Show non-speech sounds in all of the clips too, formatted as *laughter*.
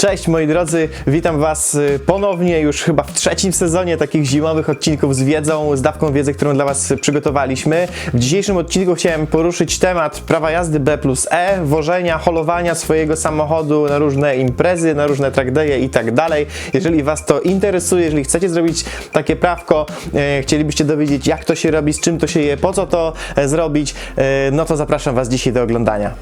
Cześć moi drodzy, witam Was y, ponownie już chyba w trzecim sezonie takich zimowych odcinków z wiedzą, z dawką wiedzy, którą dla Was przygotowaliśmy. W dzisiejszym odcinku chciałem poruszyć temat prawa jazdy B plus E, wożenia, holowania swojego samochodu na różne imprezy, na różne trackdaye i tak dalej. Jeżeli Was to interesuje, jeżeli chcecie zrobić takie prawko, e, chcielibyście dowiedzieć jak to się robi, z czym to się je, po co to e, zrobić, e, no to zapraszam Was dzisiaj do oglądania.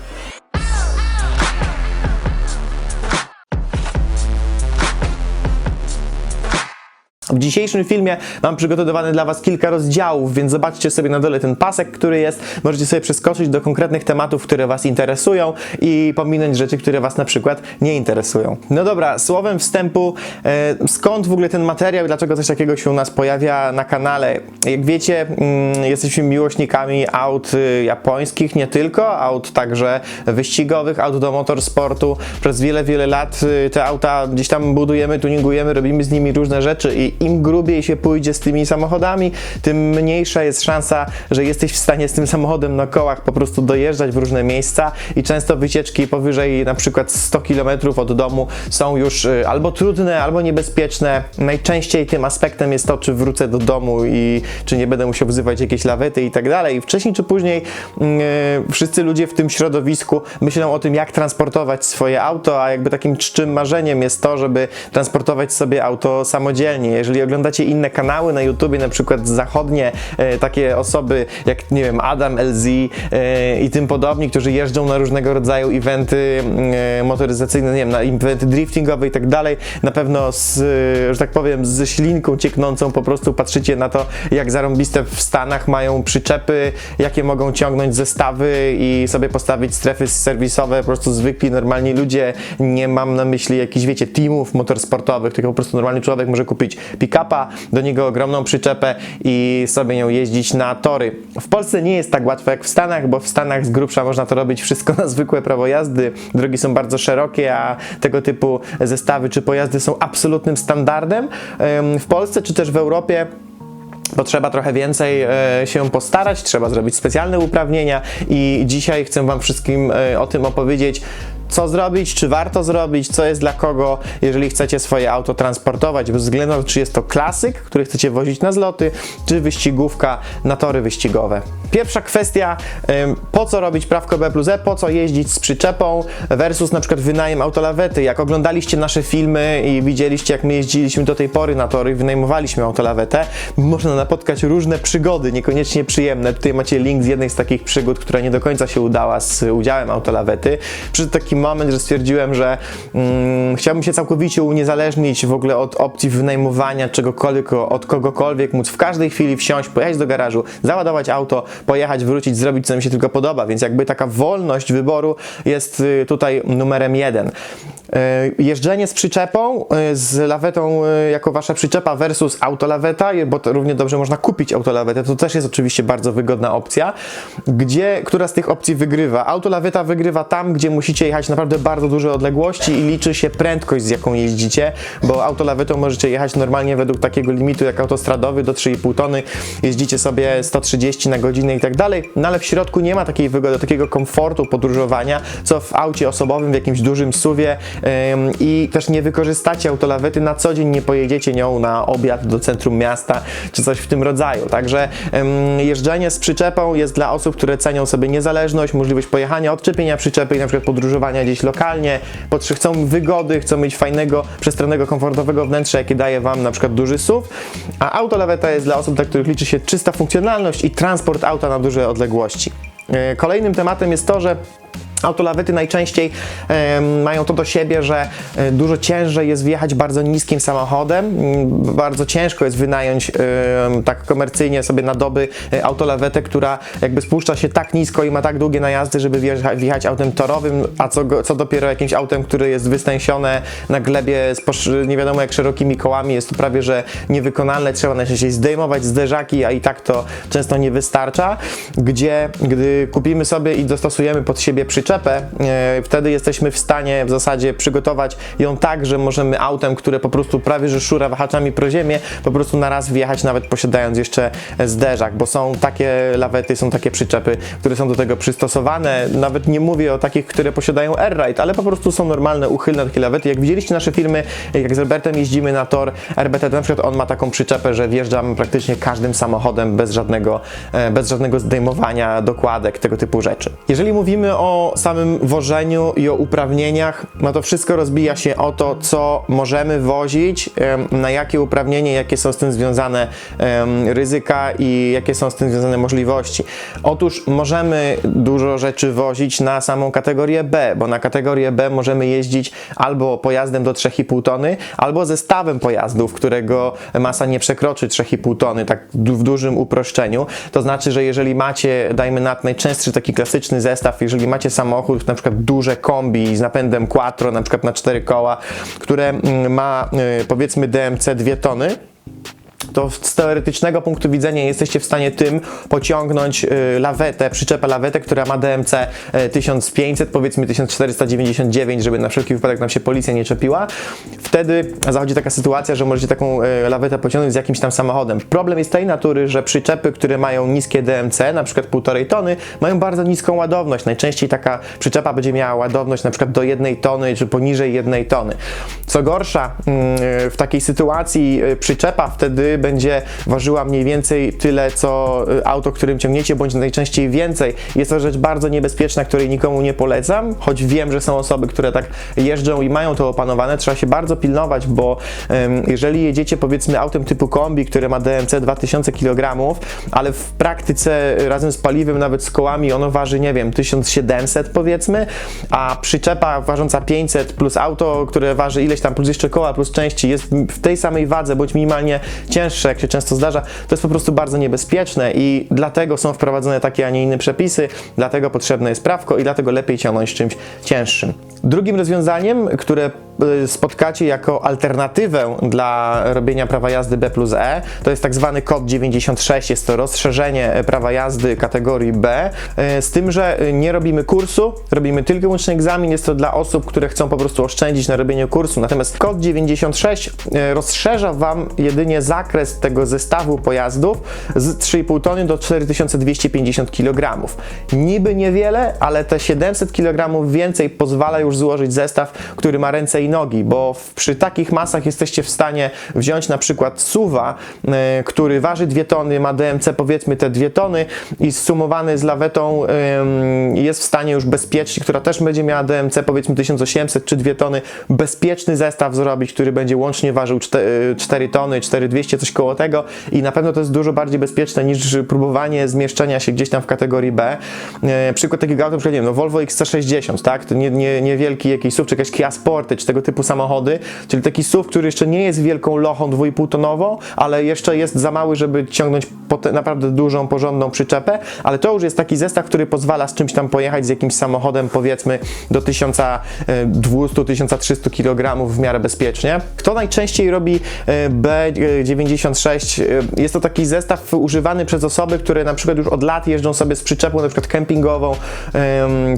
W dzisiejszym filmie mam przygotowane dla Was kilka rozdziałów, więc zobaczcie sobie na dole ten pasek, który jest. Możecie sobie przeskoczyć do konkretnych tematów, które Was interesują i pominąć rzeczy, które Was na przykład nie interesują. No dobra, słowem wstępu, e, skąd w ogóle ten materiał, i dlaczego coś takiego się u nas pojawia na kanale? Jak wiecie, mm, jesteśmy miłośnikami aut y, japońskich, nie tylko, aut także wyścigowych, aut do motorsportu. Przez wiele, wiele lat y, te auta gdzieś tam budujemy, tuningujemy, robimy z nimi różne rzeczy i im grubiej się pójdzie z tymi samochodami, tym mniejsza jest szansa, że jesteś w stanie z tym samochodem na kołach po prostu dojeżdżać w różne miejsca i często wycieczki powyżej na przykład 100 km od domu są już y, albo trudne, albo niebezpieczne. Najczęściej tym aspektem jest to, czy wrócę do domu i czy nie będę musiał wzywać jakieś lawety i tak dalej. Wcześniej czy później yy, wszyscy ludzie w tym środowisku myślą o tym, jak transportować swoje auto, a jakby takim czczym marzeniem jest to, żeby transportować sobie auto samodzielnie. Jeżeli oglądacie inne kanały na YouTubie, na przykład zachodnie, e, takie osoby jak, nie wiem, Adam LZ e, i tym podobni, którzy jeżdżą na różnego rodzaju eventy e, motoryzacyjne, nie wiem, na eventy driftingowe i tak dalej, na pewno z, że tak powiem, ze ślinką cieknącą po prostu patrzycie na to, jak zarąbiste w Stanach mają przyczepy, jakie mogą ciągnąć zestawy i sobie postawić strefy serwisowe, po prostu zwykli, normalni ludzie. Nie mam na myśli jakichś, wiecie, teamów motorsportowych, tylko po prostu normalny człowiek może kupić pick-upa, do niego ogromną przyczepę i sobie nią jeździć na tory. W Polsce nie jest tak łatwo jak w Stanach, bo w Stanach z grubsza można to robić wszystko na zwykłe prawo jazdy. Drogi są bardzo szerokie, a tego typu zestawy czy pojazdy są absolutnym standardem. Em, W Polsce czy też w Europie Potrzeba trochę więcej e, się postarać, trzeba zrobić specjalne uprawnienia i dzisiaj chcę Wam wszystkim e, o tym opowiedzieć. Co zrobić, czy warto zrobić, co jest dla kogo, jeżeli chcecie swoje auto transportować, bez względu czy jest to klasyk, który chcecie wozić na zloty, czy wyścigówka na tory wyścigowe. Pierwsza kwestia, po co robić prawko B plus E, po co jeździć z przyczepą versus na przykład wynajem autolawety. Jak oglądaliście nasze filmy i widzieliście, jak my jeździliśmy do tej pory na tory wynajmowaliśmy autolawetę, można napotkać różne przygody, niekoniecznie przyjemne. Tutaj macie link z jednej z takich przygód, która nie do końca się udała z udziałem autolawety. Przyszedł taki moment, że stwierdziłem, że mm, chciałbym się całkowicie uniezależnić w ogóle od opcji wynajmowania czegokolwiek, od kogokolwiek, móc w każdej chwili wsiąść, pojechać do garażu, załadować auto, pojechać, wrócić, zrobić co mi się tylko podoba, więc jakby taka wolność wyboru jest y, tutaj numerem jeden. Y, Jeżdżenie z przyczepą, y, z lawetą jako wasza przyczepa versus autolaweta, bo to równie dobrze można kupić autolawetę, to też jest oczywiście bardzo wygodna opcja. Gdzie, która z tych opcji wygrywa? Autolaweta wygrywa tam, gdzie musicie jechać naprawdę bardzo duże odległości i liczy się prędkość, z jaką jeździcie, bo autolawetą możecie jechać normalnie według takiego limitu jak autostradowy do 3,5 tony, jeździcie sobie 130 na godzinę i tak dalej, no ale w środku nie ma takiej wygody, takiego komfortu podróżowania, co w aucie osobowym, w jakimś dużym suwie ym, i też nie wykorzystacie autolawety na co dzień, nie pojedziecie nią na obiad do centrum miasta, czy coś w tym rodzaju. Także ym, jeżdżenie z przyczepą jest dla osób, które cenią sobie niezależność, możliwość pojechania, odczepienia przyczepy i na przykład podróżowania gdzieś lokalnie, potrze- chcą wygody, chcą mieć fajnego, przestronnego, komfortowego wnętrza, jakie daje Wam na przykład duży SUV, a autolaweta jest dla osób, dla których liczy się czysta funkcjonalność i transport auta na duże odległości. E, Kolejnym tematem jest to, że Autolawety najczęściej mają to do siebie, że e, dużo ciężej jest wjechać bardzo niskim samochodem. Mm, Bardzo ciężko jest wynająć tak komercyjnie sobie na doby e, autolawetę, która jakby spuszcza się tak nisko i ma tak długie najazdy, żeby wjecha- wjechać autem torowym, a co, co dopiero jakimś autem, które jest wystęsione na glebie z nie wiadomo jak szerokimi kołami, jest to prawie że niewykonalne. Trzeba najczęściej zdejmować zderzaki, a i tak to często nie wystarcza. Gdzie, gdy kupimy sobie i dostosujemy pod siebie przyczepę, przyczepę, e, wtedy jesteśmy w stanie w zasadzie przygotować ją tak, że możemy autem, które po prostu prawie że szura wahaczami pro ziemię, po prostu na raz wjechać, nawet posiadając jeszcze zderzak, bo są takie lawety, są takie przyczepy, które są do tego przystosowane. Nawet nie mówię o takich, które posiadają air-ride, ale po prostu są normalne, uchylne takie lawety. Jak widzieliście nasze filmy, jak z Robertem jeździmy na tor RBT, na przykład on ma taką przyczepę, że wjeżdżamy praktycznie każdym samochodem bez żadnego, e, bez żadnego zdejmowania dokładek, tego typu rzeczy. Jeżeli mówimy o samym wożeniu i o uprawnieniach, no to wszystko rozbija się o to, co możemy wozić, na jakie uprawnienie, jakie są z tym związane ryzyka i jakie są z tym związane możliwości. Otóż możemy dużo rzeczy wozić na samą kategorię B, bo na kategorię B możemy jeździć albo pojazdem do 3,5 tony, albo zestawem pojazdów, którego masa nie przekroczy 3,5 tony, tak w dużym uproszczeniu. To znaczy, że jeżeli macie, dajmy na najczęstszy taki klasyczny zestaw, jeżeli macie samochód, na przykład duże kombi z napędem quattro, na przykład na 4 koła, które mm, ma y, powiedzmy DMC 2 tony, to z teoretycznego punktu widzenia jesteście w stanie tym pociągnąć y, lawetę, przyczepę lawetę, która ma DMC y, 1500, powiedzmy 1499, żeby na wszelki wypadek nam się policja nie czepiła. Wtedy zachodzi taka sytuacja, że możecie taką y, lawetę pociągnąć z jakimś tam samochodem. Problem jest tej natury, że przyczepy, które mają niskie DMC, na przykład 1,5 tony, mają bardzo niską ładowność. Najczęściej taka przyczepa będzie miała ładowność na przykład do 1 tony, czy poniżej 1 tony. Co gorsza, mm, w takiej sytuacji przyczepa wtedy będzie ważyła mniej więcej tyle, co y, auto, którym ciągniecie, bądź najczęściej więcej. Jest to rzecz bardzo niebezpieczna, której nikomu nie polecam, choć wiem, że są osoby, które tak jeżdżą i mają to opanowane. Trzeba się bardzo pilnować, bo jeżeli jedziecie powiedzmy autem typu kombi, które ma DMC 2000 kg, ale w praktyce razem z paliwem, nawet z kołami, ono waży, nie wiem, 1700 powiedzmy, a przyczepa ważąca 500 plus auto, które waży ileś tam, plus jeszcze koła, plus części, jest w tej samej wadze, bądź minimalnie cięższe, jak się często zdarza, to jest po prostu bardzo niebezpieczne i dlatego są wprowadzone takie, a nie inne przepisy, dlatego potrzebne jest prawko i dlatego lepiej ciągnąć czymś cięższym. Drugim rozwiązaniem, które spotkacie jako alternatywę dla robienia prawa jazdy B plus E, to jest tak zwany kod 96, jest to rozszerzenie e, prawa jazdy kategorii B, y, z tym, że y, nie robimy kursu, robimy tylko i wyłącznie egzamin, jest to dla osób, które chcą po prostu oszczędzić na robieniu kursu, natomiast kod 96 y, rozszerza Wam jedynie zakres tego zestawu pojazdów z 3,5 tony do 4250 kg. Niby niewiele, ale te 700 kg więcej pozwala już złożyć zestaw, który ma ręce i nogi, bo przy takich masach jesteście w stanie wziąć na przykład suwa, y, który waży 2 tony, ma DMC powiedzmy te 2 tony i zsumowany z lawetą jest w stanie już bezpiecznie, która też będzie miała DMC powiedzmy 1800 czy 2 tony, bezpieczny zestaw zrobić, który będzie łącznie ważył 4, 4 tony, 4200, coś koło tego i na pewno to jest dużo bardziej bezpieczne niż próbowanie zmieszczenia się gdzieś tam w kategorii B. E, przykład takiego auta, przykład, nie wiem, no Volvo XC60, tak? To nie, nie, niewielki jakiś SUV, czy jakaś Kia Sportage, tego typu samochody, czyli taki SUV, który jeszcze nie jest wielką lochą 2,5 tonową, ale jeszcze jest za mały, żeby ciągnąć naprawdę dużą, porządną przyczepę, ale to już jest taki zestaw, który pozwala z czymś tam pojechać z jakimś samochodem, powiedzmy do 1200-1300 kg w miarę bezpiecznie. Kto najczęściej robi e, B96? E, Jest to taki zestaw używany przez osoby, które na przykład już od lat jeżdżą sobie z przyczepą, na przykład kempingową, em,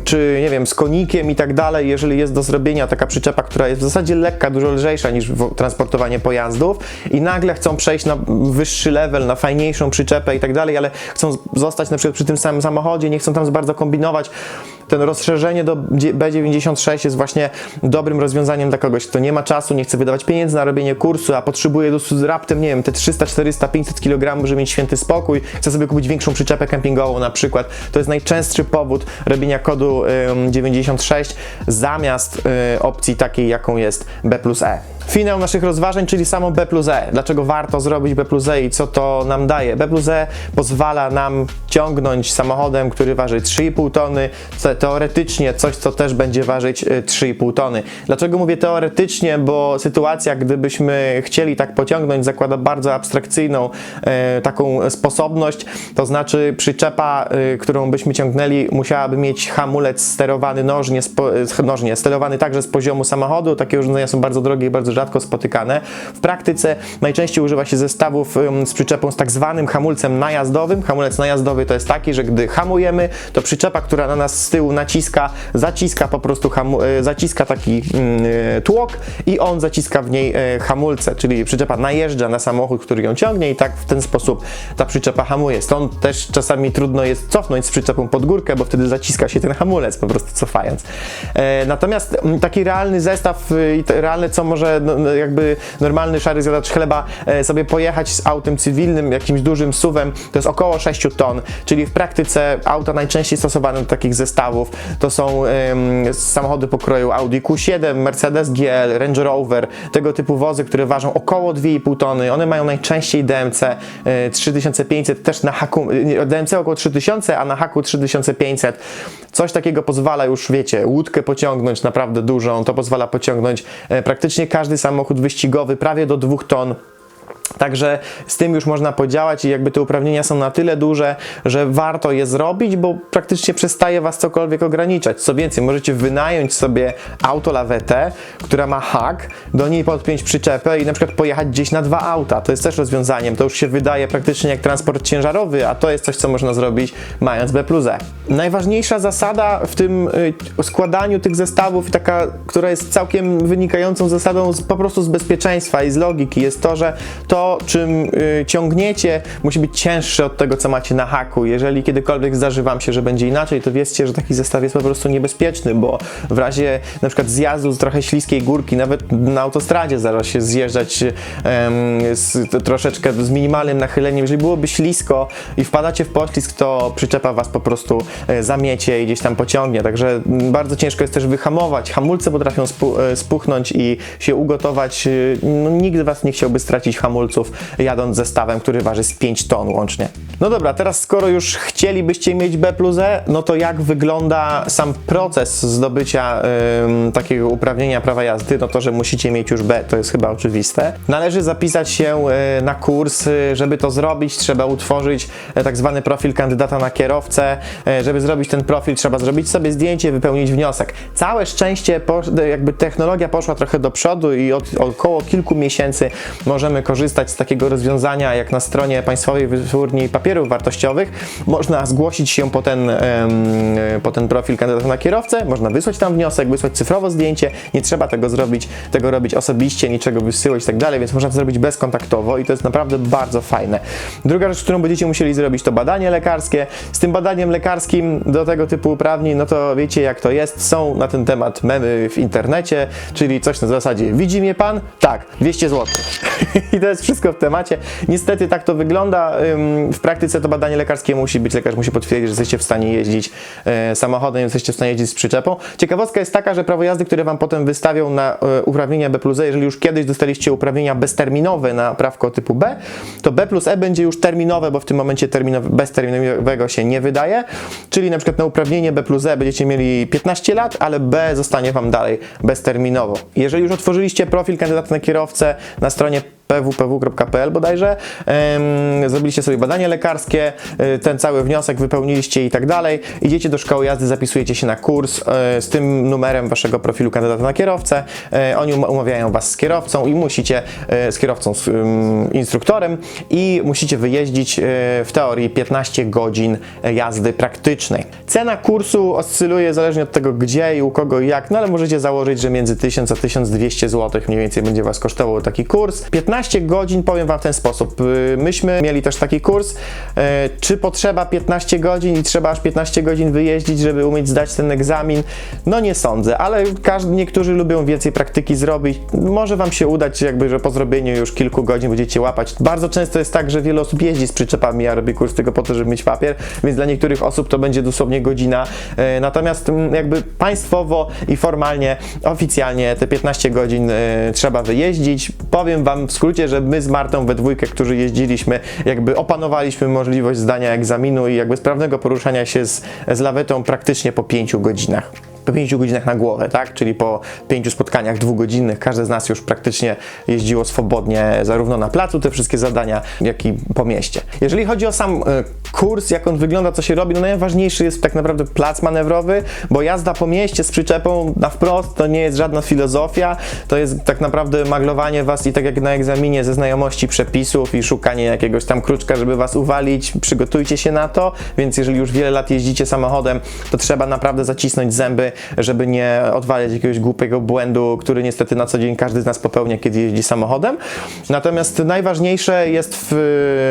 czy nie wiem, z konikiem i tak dalej. Jeżeli jest do zrobienia taka przyczepa, która jest w zasadzie lekka, dużo lżejsza niż transportowanie pojazdów i nagle chcą przejść na wyższy level, na fajniejszą przyczepę i tak dalej, ale chcą zostać na przykład przy tym samym samochodzie, nie chcą tam za bardzo kombinować. Ten rozszerzenie do dzie- B96 jest właśnie dobrym rozwiązaniem dla kogoś, kto nie ma czasu, nie chce wydawać pieniędzy na robienie kursu, a potrzebuje dos- z raptem, nie wiem, te 300, 400, 500 kg, żeby mieć święty spokój, chce sobie kupić większą przyczepę kempingową na przykład. To jest najczęstszy powód robienia kodu ym, 96 zamiast y, opcji takiej, jaką jest B plus E. Finał naszych rozważań, czyli samo B plus E. Dlaczego warto zrobić B plus E i co to nam daje? B plus E pozwala nam ciągnąć samochodem, który waży 3,5 tony, te- teoretycznie coś, co też będzie ważyć y, 3,5 tony. Dlaczego mówię teoretycznie? Bo sytuacja, gdybyśmy chcieli tak pociągnąć, zakłada bardzo abstrakcyjną e, taką sposobność, to znaczy przyczepa, y, którą byśmy ciągnęli, musiałaby mieć hamulec sterowany nożnie, spo, e, nożnie sterowany także z poziomu samochodu. Takie urządzenia są bardzo drogie i bardzo bardzo rzadko spotykane. W praktyce najczęściej używa się zestawów z przyczepą z tak zwanym hamulcem najazdowym. Hamulec najazdowy to jest taki, że gdy hamujemy, to przyczepa, która na nas z tyłu naciska, zaciska po prostu e, zaciska taki mm, e, tłok i on zaciska w niej e, hamulce, czyli przyczepa najeżdża na samochód, który ją ciągnie i tak w ten sposób ta przyczepa hamuje. Stąd też czasami trudno jest cofnąć z przyczepą pod górkę, bo wtedy zaciska się ten hamulec po prostu cofając. Natomiast mm, taki realny zestaw y, i realne, co może no, no, jakby normalny szary zjadacz chleba e, sobie pojechać z autem cywilnym, jakimś dużym suwem, to jest około 6 ton, czyli w praktyce auta najczęściej stosowane do takich zestawów to są samochody pokroju Audi Q7, Mercedes GL, Range Rover, tego typu wozy, które ważą około 2,5 tony. One mają najczęściej DMC e, 3500, też na haku, DMC około 3000, a na haku 3500. Coś takiego pozwala już, wiecie, łódkę pociągnąć naprawdę dużą, to pozwala pociągnąć e, praktycznie każdy samochód wyścigowy, prawie do 2 ton. Także z tym już można podziałać i jakby te uprawnienia są na tyle duże, że warto je zrobić, bo praktycznie przestaje Was cokolwiek ograniczać. Co więcej, możecie wynająć sobie autolawetę, która ma hak, do niej podpiąć przyczepę i na przykład pojechać gdzieś na dwa auta. To jest też rozwiązaniem. To już się wydaje praktycznie jak transport ciężarowy, a to jest coś, co można zrobić mając B plus E. Najważniejsza zasada w tym y, składaniu tych zestawów, taka, która jest całkiem wynikającą zasadą z, po prostu z bezpieczeństwa i z logiki, jest to, że to, czym y, ciągniecie, musi być cięższe od tego, co macie na haku. Jeżeli kiedykolwiek zdarzy Wam się, że będzie inaczej, to wiedzcie, że taki zestaw jest po prostu niebezpieczny, bo w razie na przykład zjazdu z trochę śliskiej górki, nawet na autostradzie zaraz się zjeżdżać z, to troszeczkę z minimalnym nachyleniem, jeżeli byłoby ślisko i wpadacie w poślizg, to przyczepa Was po prostu e, zamiecie i gdzieś tam pociągnie, także bardzo ciężko jest też wyhamować. Hamulce potrafią spu, e, spuchnąć i się ugotować. E, No, nigdy Was nie chciałby stracić hamulców jadąc zestawem, który waży z 5 ton łącznie. No dobra, teraz skoro już chcielibyście mieć B plus E, no to jak wygląda sam proces zdobycia ym, takiego uprawnienia prawa jazdy? No to, że musicie mieć już B, to jest chyba oczywiste. Należy zapisać się y, na kurs, y, żeby to zrobić, trzeba utworzyć y, tak zwany profil kandydata na kierowcę. Y, Żeby zrobić ten profil, trzeba zrobić sobie zdjęcie, wypełnić wniosek. Całe szczęście, po, jakby technologia poszła trochę do przodu i od około kilku miesięcy możemy korzystać z takiego rozwiązania, jak na stronie Państwowej Wytwórni Papierów Wartościowych. Można zgłosić się po ten, em, po ten profil kandydata na kierowcę, można wysłać tam wniosek, wysłać cyfrowo zdjęcie, nie trzeba tego zrobić, tego robić osobiście, niczego wysyłać i tak dalej, więc można to zrobić bezkontaktowo i to jest naprawdę bardzo fajne. Druga rzecz, którą będziecie musieli zrobić, to badanie lekarskie. Z tym badaniem lekarskim do tego typu uprawnień, no to wiecie jak to jest, są na ten temat memy w internecie, czyli coś na zasadzie, widzi mnie pan? Tak, 200 zł. *laughs* I to jest wszystko w temacie. Niestety tak to wygląda. W praktyce to badanie lekarskie musi być, lekarz musi potwierdzić, że jesteście w stanie jeździć e, samochodem, jesteście w stanie jeździć z przyczepą. Ciekawostka jest taka, że prawo jazdy, które Wam potem wystawią na e, uprawnienia B E, jeżeli już kiedyś dostaliście uprawnienia bezterminowe na prawko typu B, to B plus E będzie już terminowe, bo w tym momencie terminowe, bezterminowego się nie wydaje, czyli na przykład na uprawnienie B plus E będziecie mieli 15 lat, ale B zostanie Wam dalej bezterminowo. Jeżeli już otworzyliście profil kandydata na kierowcę na stronie pwpw.pl bodajże, zrobiliście sobie badanie lekarskie, y, ten cały wniosek wypełniliście i tak dalej, idziecie do szkoły jazdy, zapisujecie się na kurs e, z tym numerem waszego profilu kandydata na kierowcę, e, oni um- umawiają was z kierowcą i musicie, e, z kierowcą, z instruktorem i musicie wyjeździć e, w teorii 15 godzin jazdy praktycznej. Cena kursu oscyluje zależnie od tego gdzie i u kogo i jak, no ale możecie założyć, że między 1000 a 1200 zł mniej więcej będzie was kosztował taki kurs. 15 godzin, powiem wam w ten sposób. y, Myśmy mieli też taki kurs. E, Czy potrzeba 15 godzin i trzeba aż 15 godzin wyjeździć, żeby umieć zdać ten egzamin? No nie sądzę, ale każdy, niektórzy lubią więcej praktyki zrobić. Może wam się udać, jakby, że po zrobieniu już kilku godzin będziecie łapać. Bardzo często jest tak, że wiele osób jeździ z przyczepami, a robi kurs tylko po to, żeby mieć papier, więc dla niektórych osób to będzie dosłownie godzina. E, Natomiast mm, jakby państwowo i formalnie, oficjalnie te 15 godzin trzeba wyjeździć. Powiem wam w skrócie, że my z Martą we dwójkę, którzy jeździliśmy, jakby opanowaliśmy możliwość zdania egzaminu i jakby sprawnego poruszania się z, z lawetą praktycznie po 5 godzinach. Po 5 godzinach na głowę, tak? Czyli po 5 spotkaniach dwugodzinnych każdy z nas już praktycznie jeździło swobodnie zarówno na placu te wszystkie zadania, jak i po mieście. Jeżeli chodzi o sam e, kurs, jak on wygląda, co się robi, no najważniejszy jest tak naprawdę plac manewrowy, bo jazda po mieście z przyczepą na wprost to nie jest żadna filozofia, to jest tak naprawdę maglowanie was i tak jak na egzaminie ze znajomości przepisów i szukanie jakiegoś tam kruczka, żeby was uwalić, przygotujcie się na to, więc jeżeli już wiele lat jeździcie samochodem, to trzeba naprawdę zacisnąć zęby, żeby nie odwalić jakiegoś głupiego błędu, który niestety na co dzień każdy z nas popełnia, kiedy jeździ samochodem. Natomiast najważniejsze jest w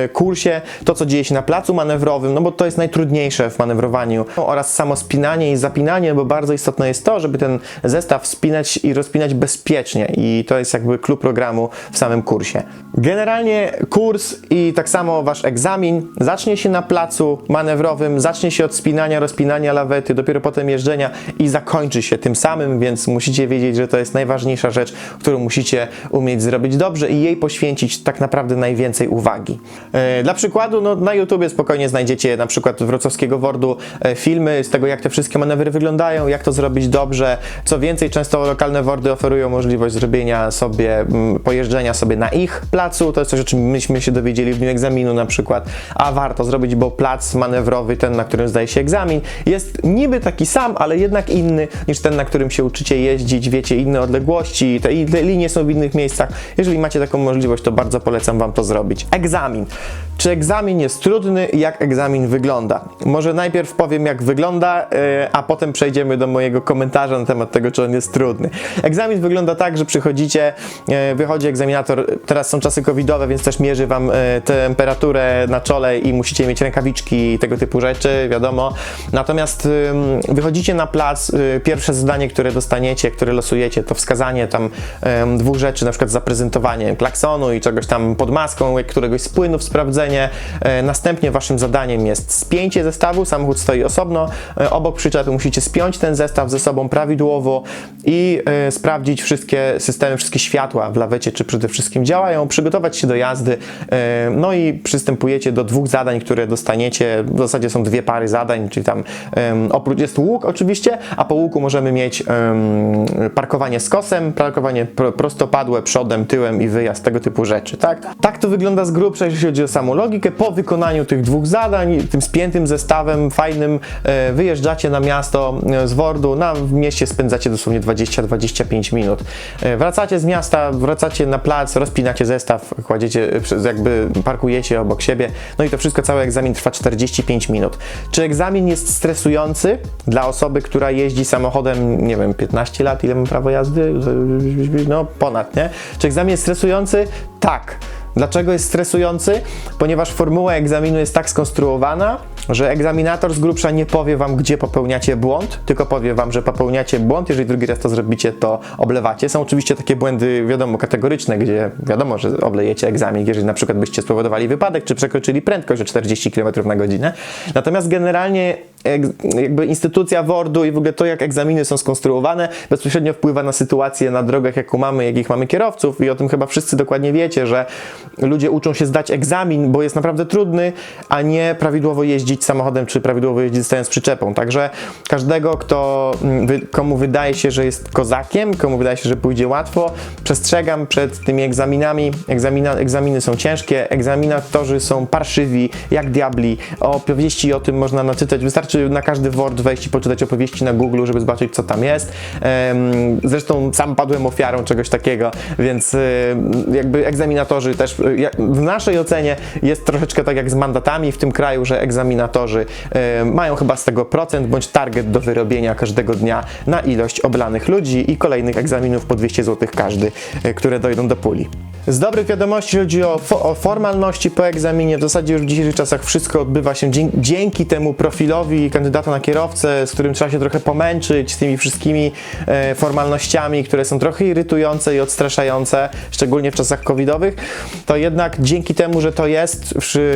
e, kursie to, co dzieje się na placu manewrowym, no bo to jest najtrudniejsze w manewrowaniu oraz samo spinanie i zapinanie, bo bardzo istotne jest to, żeby ten zestaw spinać i rozpinać bezpiecznie i to jest jakby klub programu w samym kursie. Generalnie kurs i tak samo wasz egzamin zacznie się na placu manewrowym, zacznie się od spinania, rozpinania lawety, dopiero potem jeżdżenia i zakończy się tym samym, więc musicie wiedzieć, że to jest najważniejsza rzecz, którą musicie umieć zrobić dobrze i jej poświęcić tak naprawdę najwięcej uwagi. E, Dla przykładu, no, na YouTubie spokojnie znajdziecie na przykład wrocławskiego Wordu e, filmy z tego, jak te wszystkie manewry wyglądają, jak to zrobić dobrze. Co więcej, często lokalne Wordy oferują możliwość zrobienia sobie, mm, pojeżdżenia sobie na ich placu. To jest coś, o czym myśmy się dowiedzieli w dniu egzaminu na przykład, a warto zrobić, bo plac manewrowy, ten, na którym zdaje się egzamin, jest niby taki sam, ale jednak inny niż ten, na którym się uczycie jeździć, wiecie, inne odległości, te, te linie są w innych miejscach. Jeżeli macie taką możliwość, to bardzo polecam Wam to zrobić. Egzamin. Czy egzamin jest trudny? Jak egzamin wygląda? Może najpierw powiem, jak wygląda, yy, a potem przejdziemy do mojego komentarza na temat tego, czy on jest trudny. Egzamin wygląda tak, że przychodzicie, yy, wychodzi egzaminator, teraz są czasy covidowe, więc też mierzy Wam yy, temperaturę na czole i musicie mieć rękawiczki i tego typu rzeczy, wiadomo. Natomiast wychodzicie na plac, pierwsze zadanie, które dostaniecie, które losujecie, to wskazanie tam ym, dwóch rzeczy, na przykład zaprezentowanie klaksonu i czegoś tam pod maską, jak któregoś z płynów, sprawdzenie. E, Następnie waszym zadaniem jest spięcie zestawu, samochód stoi osobno, e, obok przyczepy musicie spiąć ten zestaw ze sobą prawidłowo i e, sprawdzić wszystkie systemy, wszystkie światła w lawecie, czy przede wszystkim działają, przygotować się do jazdy, e, no i przystępujecie do dwóch zadań, które dostaniecie. W zasadzie są dwie pary zadań, czyli tam oprócz jest łuk oczywiście, a po łuku możemy mieć parkowanie z kosem, parkowanie pro, prostopadłe przodem, tyłem i wyjazd, tego typu rzeczy, tak? Tak to wygląda z grubsza, jeśli chodzi o samą logikę. Po wykonaniu tych dwóch zadań, tym spiętym zestawem fajnym, e, wyjeżdżacie na miasto e, z Wordu, na w mieście spędzacie dosłownie 20-25 minut. E, Wracacie z miasta, wracacie na plac, rozpinacie zestaw, kładziecie, jakby parkujecie obok siebie, no i to wszystko, cały egzamin trwa 45 minut. Czy egzamin jest stresujący dla osoby, która jeździ samochodem, nie wiem, 15 lat, ile mam prawo jazdy? No ponad, nie? Czy egzamin jest stresujący? Tak. Dlaczego jest stresujący? Ponieważ formuła egzaminu jest tak skonstruowana, że egzaminator z grubsza nie powie wam, gdzie popełniacie błąd, tylko powie wam, że popełniacie błąd. Jeżeli drugi raz to zrobicie, to oblewacie. Są oczywiście takie błędy, wiadomo, kategoryczne, gdzie wiadomo, że oblejecie egzamin, jeżeli na przykład byście spowodowali wypadek, czy przekroczyli prędkość o 40 km na godzinę. Natomiast generalnie jakby instytucja WORD-u i w ogóle to, jak egzaminy są skonstruowane, bezpośrednio wpływa na sytuację na drogach, jaką mamy, jakich mamy kierowców i o tym chyba wszyscy dokładnie wiecie, że ludzie uczą się zdać egzamin, bo jest naprawdę trudny, a nie prawidłowo jeździć samochodem, czy prawidłowo jeździć stając przyczepą. Także każdego, kto, mm, komu wydaje się, że jest kozakiem, komu wydaje się, że pójdzie łatwo, przestrzegam przed tymi egzaminami. Egzamina, egzaminy są ciężkie, egzaminatorzy są parszywi, jak diabli. Opowieści o tym można naczytać. Wystarczy na każdy Word wejść i poczytać opowieści na Google, żeby zobaczyć, co tam jest. Zresztą sam padłem ofiarą czegoś takiego, więc y, jakby egzaminatorzy też, y, w naszej ocenie jest troszeczkę tak jak z mandatami w tym kraju, że egzaminatorzy y, mają chyba z tego procent bądź target do wyrobienia każdego dnia na ilość oblanych ludzi i kolejnych egzaminów po 200 zł każdy, które dojdą do puli. Z dobrych wiadomości chodzi o, fo- o formalności po egzaminie. W zasadzie już w dzisiejszych czasach wszystko odbywa się dzięki temu profilowi kandydata na kierowcę, z którym trzeba się trochę pomęczyć, z tymi wszystkimi e, formalnościami, które są trochę irytujące i odstraszające, szczególnie w czasach covidowych. To jednak dzięki temu, że to jest,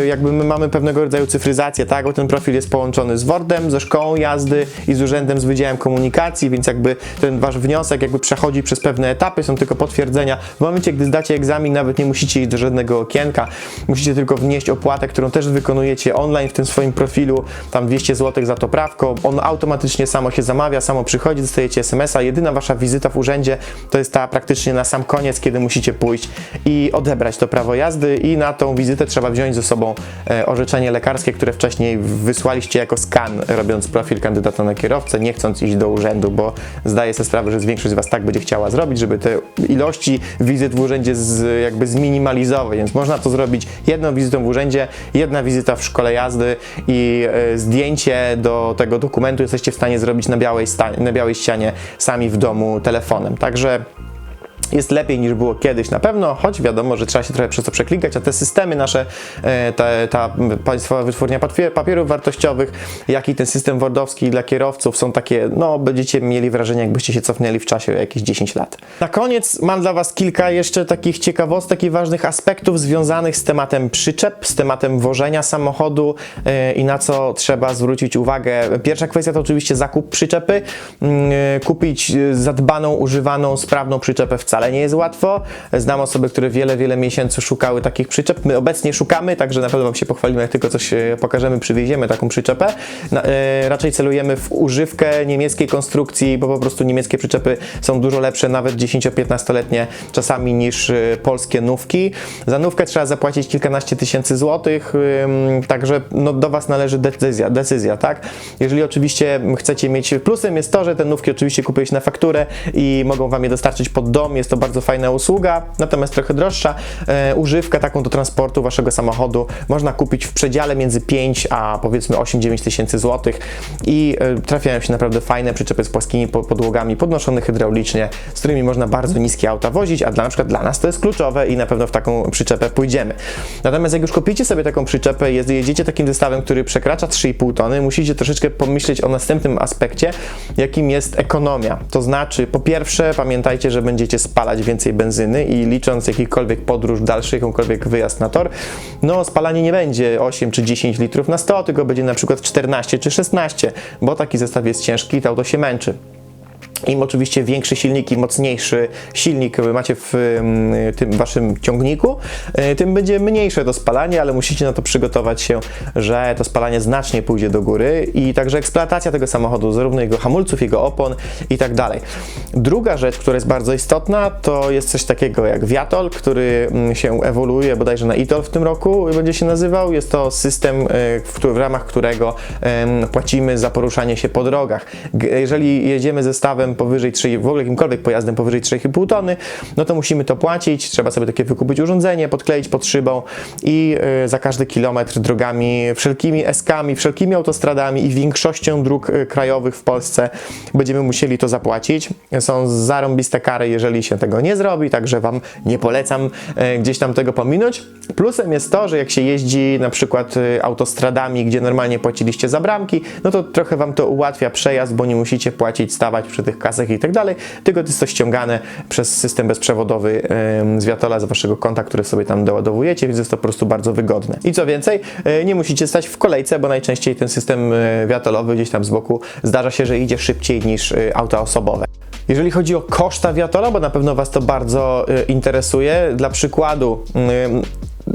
jakby my mamy pewnego rodzaju cyfryzację, tak? Bo ten profil jest połączony z Wordem, ze szkołą jazdy i z urzędem z Wydziałem Komunikacji, więc jakby ten wasz wniosek jakby przechodzi przez pewne etapy, są tylko potwierdzenia. W momencie, gdy zdacie egzamin, nawet nie musicie iść do żadnego okienka, musicie tylko wnieść opłatę, którą też wykonujecie online w tym swoim profilu, tam 200 zł za to prawko, on automatycznie samo się zamawia, samo przychodzi, dostajecie SMS-a, jedyna wasza wizyta w urzędzie to jest ta praktycznie na sam koniec, kiedy musicie pójść i odebrać to prawo jazdy. I na tą wizytę trzeba wziąć ze sobą e, orzeczenie lekarskie, które wcześniej wysłaliście jako skan, robiąc profil kandydata na kierowcę, nie chcąc iść do urzędu, bo zdaję sobie sprawę, że większość z Was tak będzie chciała zrobić, żeby te ilości wizyt w urzędzie z, jakby zminimalizować, więc można to zrobić jedną wizytą w urzędzie, jedna wizyta w szkole jazdy i e, do tego dokumentu jesteście w stanie zrobić na białej, na białej ścianie sami w domu telefonem. Także jest lepiej niż było kiedyś na pewno, choć wiadomo, że trzeba się trochę przez to przeklikać, a te systemy nasze, e, te, ta państwowa wytwórnia papier- papierów wartościowych, jak i ten system wordowski dla kierowców są takie, no będziecie mieli wrażenie, jakbyście się cofnęli w czasie jakieś 10 lat. Na koniec mam dla Was kilka jeszcze takich ciekawostek i ważnych aspektów związanych z tematem przyczep, z tematem wożenia samochodu e, i na co trzeba zwrócić uwagę. Pierwsza kwestia to oczywiście zakup przyczepy. Mm, e, Kupić zadbaną, używaną, sprawną przyczepę wcale nie jest łatwo. Znam osoby, które wiele, wiele miesięcy szukały takich przyczep. My obecnie szukamy, także na pewno Wam się pochwalimy, jak tylko coś e, pokażemy, przywieziemy taką przyczepę. Na, e, raczej celujemy w używkę niemieckiej konstrukcji, bo po prostu niemieckie przyczepy są dużo lepsze, nawet 10-15-letnie czasami niż e, polskie nówki. Za nówkę trzeba zapłacić kilkanaście tysięcy złotych, także no, do Was należy decyzja, decyzja, tak? Jeżeli oczywiście chcecie mieć, plusem jest to, że te nówki oczywiście kupujesz na fakturę i mogą Wam je dostarczyć pod dom, jest to bardzo fajna usługa, natomiast trochę droższa. E, używkę taką do transportu Waszego samochodu można kupić w przedziale między 5 a powiedzmy 8-9 tysięcy złotych i e, trafiają się naprawdę fajne przyczepy z płaskimi po- podłogami, podnoszone hydraulicznie, z którymi można bardzo niskie auta wozić, a dla, na przykład dla nas to jest kluczowe i na pewno w taką przyczepę pójdziemy. Natomiast jak już kupicie sobie taką przyczepę, jedziecie takim zestawem, który przekracza 3,5 tony, musicie troszeczkę pomyśleć o następnym aspekcie, jakim jest ekonomia. To znaczy, po pierwsze, pamiętajcie, że będziecie spalać więcej benzyny i licząc jakikolwiek podróż dalszy, jakąkolwiek wyjazd na tor, no spalanie nie będzie 8 czy 10 litrów na 100, tylko będzie na przykład 14 czy 16, bo taki zestaw jest ciężki i to auto się męczy. Im oczywiście większy silnik i mocniejszy silnik macie w ym, tym waszym ciągniku, y, tym będzie mniejsze to spalanie, ale musicie na to przygotować się, że to spalanie znacznie pójdzie do góry i także eksploatacja tego samochodu, zarówno jego hamulców, jego opon i tak dalej. Druga rzecz, która jest bardzo istotna, to jest coś takiego jak Viatol, który mm, się ewoluuje bodajże na ITOL w tym roku będzie się nazywał. Jest to system, y, w, ramach którego płacimy za poruszanie się po drogach. Jeżeli jedziemy zestawem powyżej 3, w ogóle jakimkolwiek pojazdem powyżej 3,5 tony, no to musimy to płacić, trzeba sobie takie wykupić urządzenie, podkleić pod szybą i y, za każdy kilometr drogami, wszelkimi eskami, wszelkimi autostradami i większością dróg y, krajowych w Polsce będziemy musieli to zapłacić. Są zarąbiste kary, jeżeli się tego nie zrobi, także Wam nie polecam y, gdzieś tam tego pominąć. Plusem jest to, że jak się jeździ na przykład autostradami, gdzie normalnie płaciliście za bramki, no to trochę Wam to ułatwia przejazd, bo nie musicie płacić, stawać przy tych kasach i tak dalej, tylko to jest to ściągane przez system bezprzewodowy z Viatola z Waszego konta, który sobie tam doładowujecie, więc jest to po prostu bardzo wygodne. I co więcej, e, nie musicie stać w kolejce, bo najczęściej ten system e, wiatolowy gdzieś tam z boku zdarza się, że idzie szybciej niż e, auta osobowe. Jeżeli chodzi o koszta Viatola, bo na pewno Was to bardzo interesuje, dla przykładu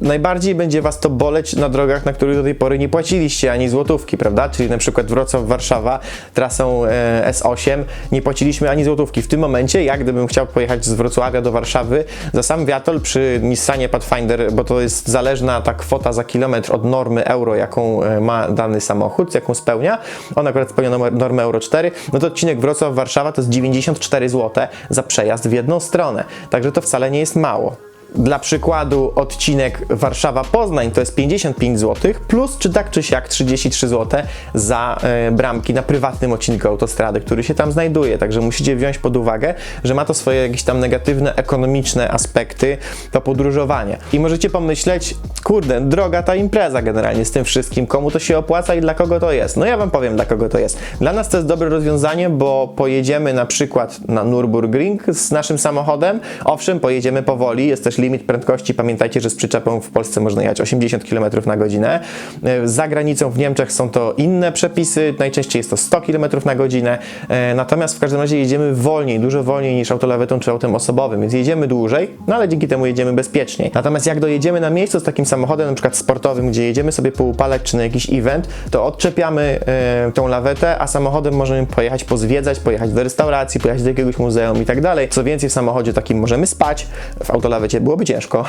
najbardziej będzie Was to boleć na drogach, na których do tej pory nie płaciliście ani złotówki, prawda? Czyli na przykład Wrocław-Warszawa trasą e, S8 nie płaciliśmy ani złotówki. W tym momencie, jak gdybym chciał pojechać z Wrocławia do Warszawy, za sam Viatol przy Nissanie Pathfinder, bo to jest zależna ta kwota za kilometr od normy euro, jaką e, ma dany samochód, jaką spełnia, on akurat spełnia normę euro 4, no to odcinek Wrocław-Warszawa to jest 94 zł za przejazd w jedną stronę. Także to wcale nie jest mało. Dla przykładu odcinek Warszawa-Poznań to jest 55 zł, plus czy tak czy siak 33 zł za e, bramki na prywatnym odcinku autostrady, który się tam znajduje. Także musicie wziąć pod uwagę, że ma to swoje jakieś tam negatywne, ekonomiczne aspekty, to podróżowanie. I możecie pomyśleć, kurde, droga ta impreza generalnie z tym wszystkim, komu to się opłaca i dla kogo to jest. No ja wam powiem, dla kogo to jest. Dla nas to jest dobre rozwiązanie, bo pojedziemy na przykład na Nürburgring z naszym samochodem. Owszem, pojedziemy powoli, jest też limit prędkości. Pamiętajcie, że z przyczepą w Polsce można jechać 80 km na godzinę. E, Za granicą w Niemczech są to inne przepisy, najczęściej jest to 100 km na godzinę. E, Natomiast w każdym razie jedziemy wolniej, dużo wolniej niż autolawetą czy autem osobowym, więc jedziemy dłużej, no ale dzięki temu jedziemy bezpieczniej. Natomiast jak dojedziemy na miejscu z takim samochodem, na przykład sportowym, gdzie jedziemy sobie poupalać czy na jakiś event, to odczepiamy e, tą lawetę, a samochodem możemy pojechać pozwiedzać, pojechać do restauracji, pojechać do jakiegoś muzeum i tak dalej. Co więcej, w samochodzie takim możemy spać, w autolawecie byłoby ciężko. *laughs*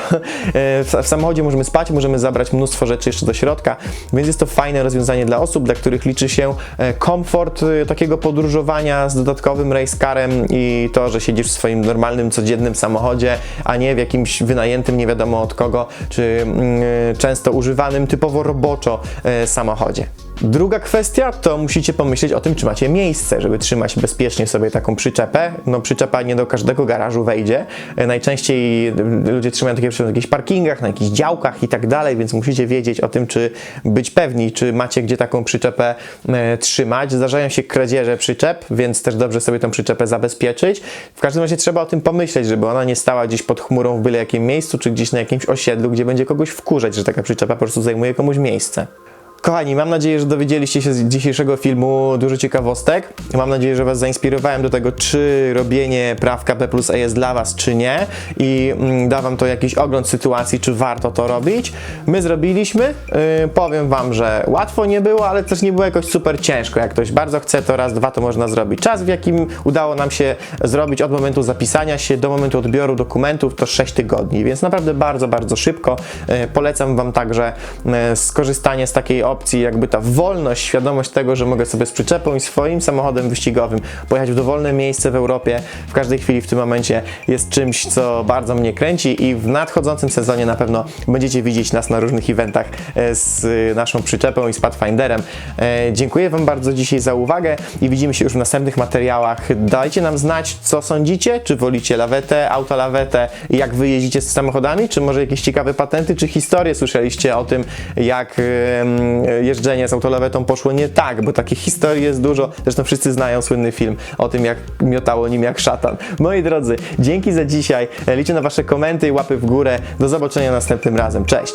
E, w, samochodzie możemy spać, możemy zabrać mnóstwo rzeczy jeszcze do środka, więc jest to fajne rozwiązanie dla osób, dla których liczy się e, komfort e, takiego podróżowania z dodatkowym race carem i to, że siedzisz w swoim normalnym, codziennym samochodzie, a nie w jakimś wynajętym nie wiadomo od kogo, czy mm, często używanym typowo roboczo samochodzie. Druga kwestia to musicie pomyśleć o tym, czy macie miejsce, żeby trzymać bezpiecznie sobie taką przyczepę. No przyczepa nie do każdego garażu wejdzie. E, Najczęściej e, ludzie trzymają takie przyczepy na jakichś parkingach, na jakichś działkach i tak dalej, więc musicie wiedzieć o tym, czy być pewni, czy macie gdzie taką przyczepę e, trzymać. Zdarzają się kradzieże przyczep, więc też dobrze sobie tą przyczepę zabezpieczyć. W każdym razie trzeba o tym pomyśleć, żeby ona nie stała gdzieś pod chmurą w byle jakim miejscu, czy gdzieś na jakimś osiedlu, gdzie będzie kogoś wkurzać, że taka przyczepa po prostu zajmuje komuś miejsce. Kochani, mam nadzieję, że dowiedzieliście się z dzisiejszego filmu dużo ciekawostek. Mam nadzieję, że Was zainspirowałem do tego, czy robienie praw KP plus E jest dla Was, czy nie. I mm, da Wam to jakiś ogląd sytuacji, czy warto to robić. My zrobiliśmy. Yy, powiem Wam, że łatwo nie było, ale też nie było jakoś super ciężko. Jak ktoś bardzo chce, to raz, dwa to można zrobić. Czas, w jakim udało nam się zrobić od momentu zapisania się do momentu odbioru dokumentów, to 6 tygodni, więc naprawdę bardzo, bardzo szybko. Yy, polecam Wam także yy, skorzystanie z takiej opcji, jakby ta wolność, świadomość tego, że mogę sobie z przyczepą i swoim samochodem wyścigowym pojechać w dowolne miejsce w Europie w każdej chwili w tym momencie jest czymś, co bardzo mnie kręci i w nadchodzącym sezonie na pewno będziecie widzieć nas na różnych eventach e, z naszą przyczepą i z Pathfinderem. E, Dziękuję Wam bardzo dzisiaj za uwagę i widzimy się już w następnych materiałach. Dajcie nam znać, co sądzicie, czy wolicie lawetę, autolawetę i jak Wy jeździcie z samochodami, czy może jakieś ciekawe patenty, czy historie słyszeliście o tym, jak jeżdżenie z autolawetą poszło nie tak, bo takich historii jest dużo. Zresztą wszyscy znają słynny film o tym, jak miotało nim jak szatan. Moi drodzy, dzięki za dzisiaj. Liczę na Wasze komenty i łapy w górę. Do zobaczenia następnym razem. Cześć!